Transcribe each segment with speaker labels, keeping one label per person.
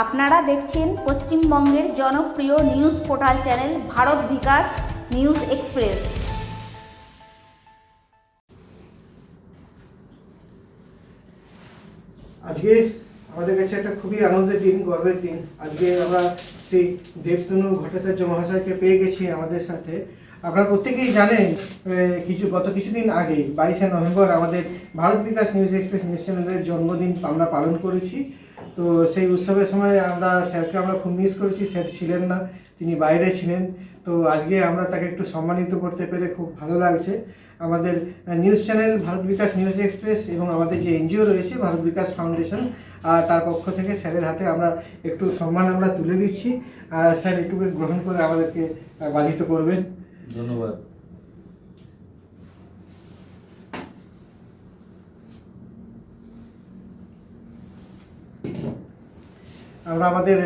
Speaker 1: আপনারা দেখছেন পশ্চিমবঙ্গের জনপ্রিয় news portal channel Bharat Bikash news express.
Speaker 2: আজকে আমাদের কাছে একটা খুবই আনন্দের দিন, গর্বের দিন। আজকে আমরা সেই দেবতনু ভট্টাচার্য মহাশয়কে পেয়ে গেছি আমাদের সাথে। আপনারা প্রত্যেকেই জানেন কিছু, গত কিছুদিন আগে, বাইশে নভেম্বর, আমাদের Bharat Bikash news express news চ্যানেলের জন্মদিন আমরা পালন করেছি। তো সেই উৎসবের সময় আমরা স্যারকে আমরা খুব মিস করেছি। স্যার ছিলেন না, তিনি বাইরে ছিলেন। তো আজকে আমরা তাকে একটু সম্মানিত করতে পেরে খুব ভালো লাগছে। আমাদের news channel Bharat Bikash news express এবং আমাদের যে এনজিও রয়েছে, ভারত বিকাশ ফাউন্ডেশন তার পক্ষ থেকে স্যারের হাতে আমরা একটু সম্মান আমরা তুলে দিচ্ছি। আর স্যার একটু গ্রহণ করে আমাদেরকে বাধিত করবেন।
Speaker 3: ধন্যবাদ।
Speaker 2: আমরা আমাদের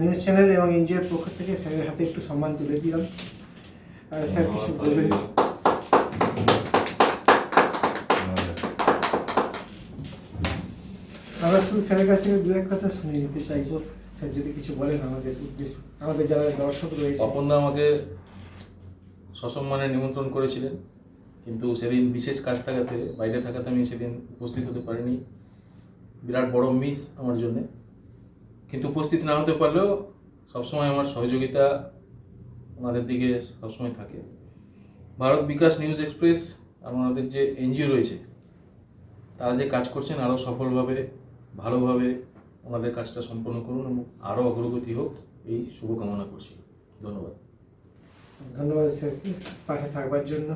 Speaker 2: নিউজ চ্যানেল এবং এনজিওর পক্ষ থেকে স্যারের হাতে একটু সম্মান তুলে দিলাম। স্যার কিছু বলবেন? আমরা শুধু স্যারের কাছ থেকে দু এক কথা শুনে নিতে চাইব। স্যার যদি কিছু বলেন আমাদের উদ্দেশ্যে আমাদের যারা দর্শক রয়েছে।
Speaker 3: অপর্ণা আমাকে সসম্মানে নিমন্ত্রণ করেছিলেন কিন্তু সেদিন বিশেষ কাজ থাকাতে বাইরে থাকাতে আমি সেদিন উপস্থিত হতে পারিনি। বিরাট বড় মিস আমার জন্য। কিন্তু উপস্থিত না হতে পারলেও সবসময় আমার সহযোগিতা ওনাদের দিকে সবসময় থাকে। ভারত বিকাশ নিউজ এক্সপ্রেস আর ওনাদের যে এনজিও রয়েছে, তারা যে কাজ করছেন আরও সফলভাবে, ভালোভাবে ওনাদের কাজটা সম্পন্ন করুন এবং আরও অগ্রগতি হোক, এই শুভকামনা করছি। ধন্যবাদ।
Speaker 2: ধন্যবাদ স্যার, পাশে থাকবার জন্য।